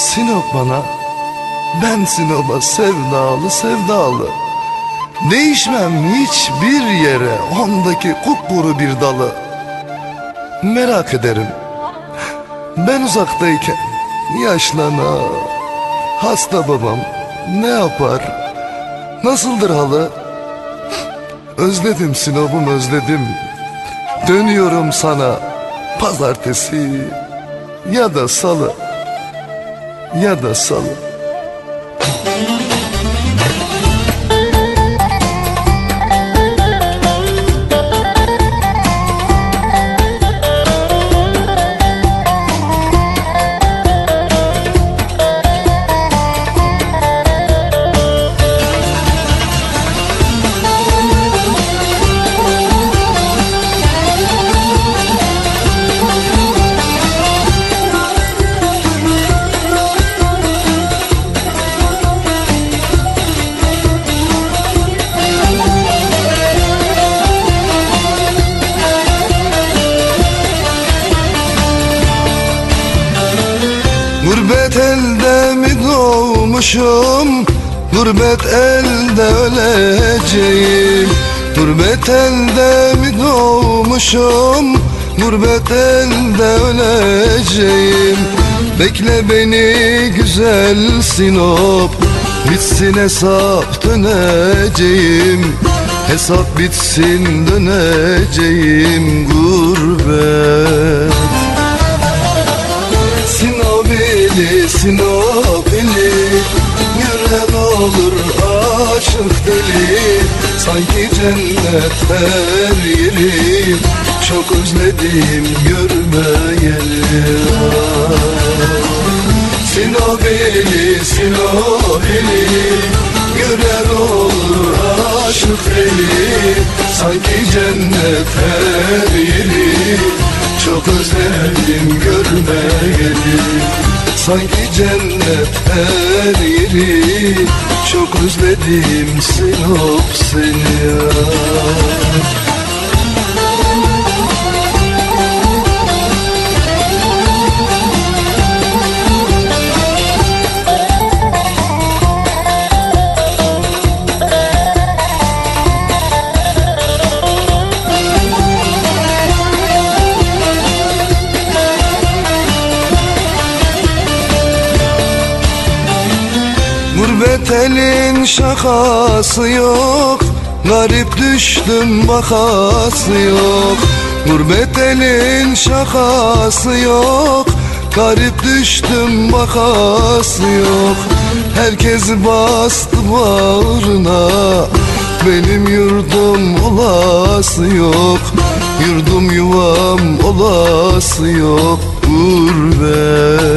Sinop bana Ben Sinop'a sevdalı sevdalı. Değişmem hiçbir yere Ondaki kupkuru bir dalı. Merak ederim. Ben uzaktayken Yaşlana Hasta babam Ne yapar? Nasıldır halı? Özledim Sinop'um özledim. Dönüyorum sana Pazartesi Ya da salı Ya da Gurbet elde mi doğmuşum? Gurbet elde öleceğim. Gurbet elde mi doğmuşum? Gurbet elde öleceğim. Bekle beni güzel Sinop. Bitsin hesap döneceğim. Hesap bitsin döneceğim gurbet Sinopili, Sinopili Gören olur aşık deli? Sanki cennet her yeri. Çok özledim görmeyeli. Sinopili, Sinopili Gören olur aşık deli. Sanki cennet her yeri. Çok özledim görmeyeli Sanki cennet her yeri. Çok özledim Sinop seni ya Gurbet elin şakası yok Garip düştüm bakası yok. Gurbet elin şakası yok Garip düştüm bakası yok. Herkes bastı bağrına Benim yurdum olası yok. Yurdum yuvam olası yok Gurbet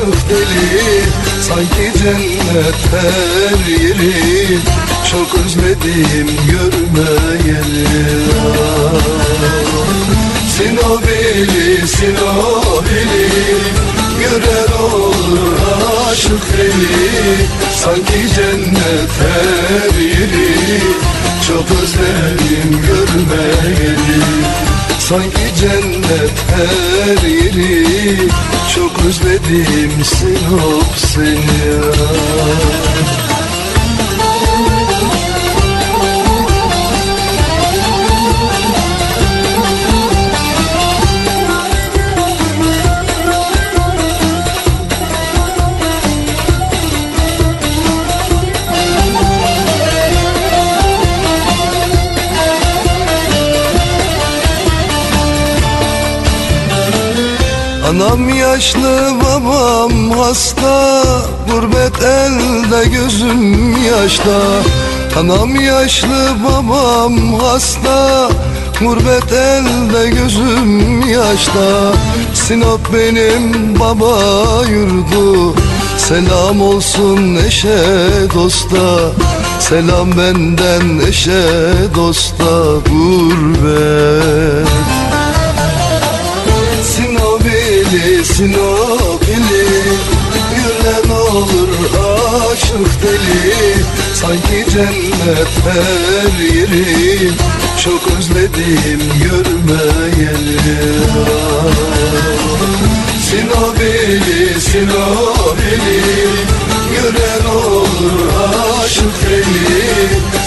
aşık deli Sanki cennet her yeri. Çok özledim görmeyeli. Sinopili, Sinopili Gören olur aşık deli. Sanki cennet her yeri. Çok özledim görmeyeli Sanki cennet her yeri Çok özledim Sinop seni ya. Anam yaşlı babam hasta. Gurbet elde gözüm yaşta. Anam yaşlı babam hasta. Gurbet elde gözüm yaşta. Sinop benim baba yurdu. Selam olsun eşe dosta. Selam benden eşe dosta. Gurbet Sinopili, Sinopili Gören olur aşık deli. Sanki cennet her yeri Çok özledim görmeyeli. Sinabeli, sinabeli Gören olur aşık deli.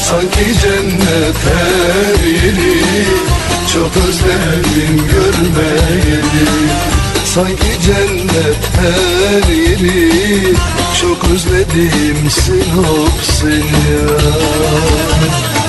Sanki cennet her yeri Çok özledim görmeyeli Sanki cennet her yeri. Çok özledim Sinop seni ya